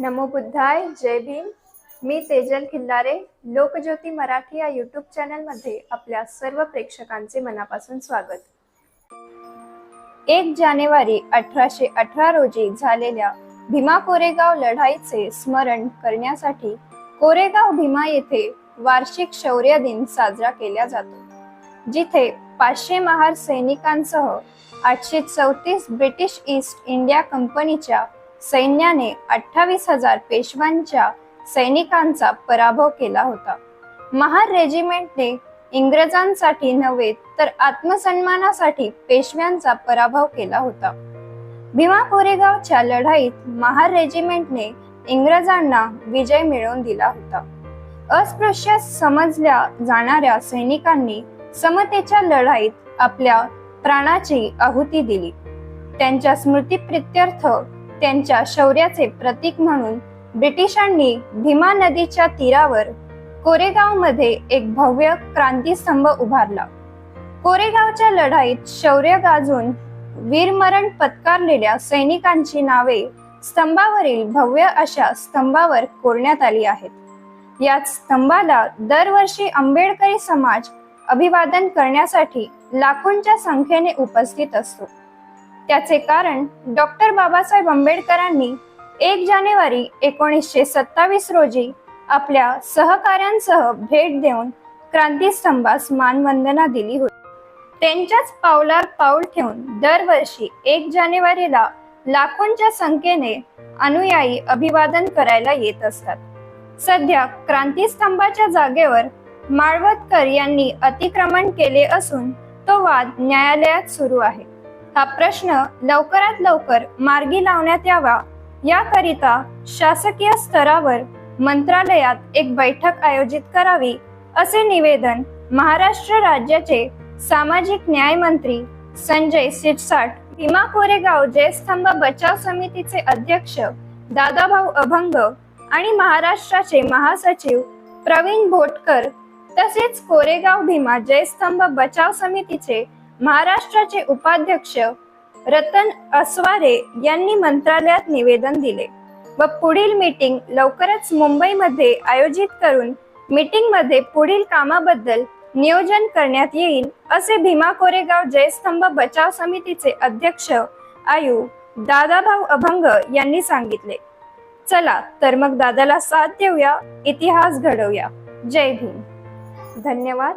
नमो बुद्धाय जय भीम. मी तेजल खिल्लारे लोकज्योती मराठी या यूट्यूब चॅनलमध्ये आपल्या सर्व प्रेक्षकांचे मनापासून स्वागत. एक जानेवारी अठराशे अठरा रोजी झालेल्या भीमा कोरेगाव लढाईचे स्मरण करण्यासाठी कोरेगाव भीमा येथे वार्षिक शौर्य दिन साजरा केला जातो जिथे पाचशे महार सैनिकांसह आठशे चौतीस ब्रिटिश ईस्ट इंडिया कंपनीच्या सैन्याने अठ्ठावीस हजार पेशव्यांच्या सैनिकांचा पराभव केला होता. महार रेजिमेंटने इंग्रजांसाठी नव्हे तर आत्मसन्मानासाठी पेशव्यांचा पराभव केला होता. भीमा कोरेगावच्या लढाईत महार रेजिमेंटने इंग्रजांना विजय मिळवून दिला होता. अस्पृश्य समजल्या जाणाऱ्या सैनिकांनी समतेच्या लढाईत आपल्या प्राणाची आहुती दिली. त्यांच्या स्मृतीप्रित्यर्थ त्यांच्या शौर्याचे प्रतीक म्हणून ब्रिटिशांनी भीमा नदीच्या तीरावर कोरेगावमध्ये एक भव्य क्रांती स्तंभ उभारला. कोरेगावच्या लढाईत शौर्य गाजून वीरमरण पत्कारलेल्या सैनिकांची नावे स्तंभावरील भव्य अशा स्तंभावर कोरण्यात आली आहेत. याच स्तंभाला दरवर्षी आंबेडकरी समाज अभिवादन करण्यासाठी लाखोंच्या संख्येने उपस्थित असतो. त्याचे कारण डॉक्टर बाबासाहेब आंबेडकरांनी एक जानेवारी एकोणीसशे सत्तावीस रोजी आपल्या सहकाऱ्यांसह भेट देऊन क्रांतीस्तंभास मानवंदना दिली होती. त्यांच्याच पावलावर पाऊल ठेवून दरवर्षी एक जानेवारीला लाखोंच्या संख्येने अनुयायी अभिवादन करायला येत असतात. सध्या क्रांतीस्तंभाच्या जागेवर माळवतकर यांनी अतिक्रमण केले असून तो वाद न्यायालयात सुरू आहे. हा प्रश्न लवकरात लवकर मार्गी लावण्यात यावा. याकरिता शासकीय स्तरावर मंत्रालयात एक बैठक आयोजित करावी असे निवेदन महाराष्ट्र राज्याचे सामाजिक न्याय मंत्री संजय सिटसाट भीमा कोरेगाव जयस्तंभ बचाव समितीचे अध्यक्ष दादाभाऊ अभंग आणि महाराष्ट्राचे महासचिव प्रवीण भोटकर तसेच कोरेगाव भीमा जयस्तंभ बचाव समितीचे महाराष्ट्राचे उपाध्यक्ष रतन असवारे यांनी मंत्रालयात निवेदन दिले व पुढील मीटिंग लवकरच मुंबईमध्ये आयोजित करून मीटिंगमध्ये पुढील कामाबद्दल नियोजन करण्यात येईल असे भीमा कोरेगाव जयस्तंभ बचाव समितीचे अध्यक्ष आयु दादाभाऊ अभंग यांनी सांगितले. चला तर मग दादाला साथ देऊया इतिहास घडवूया. जय भीम. धन्यवाद.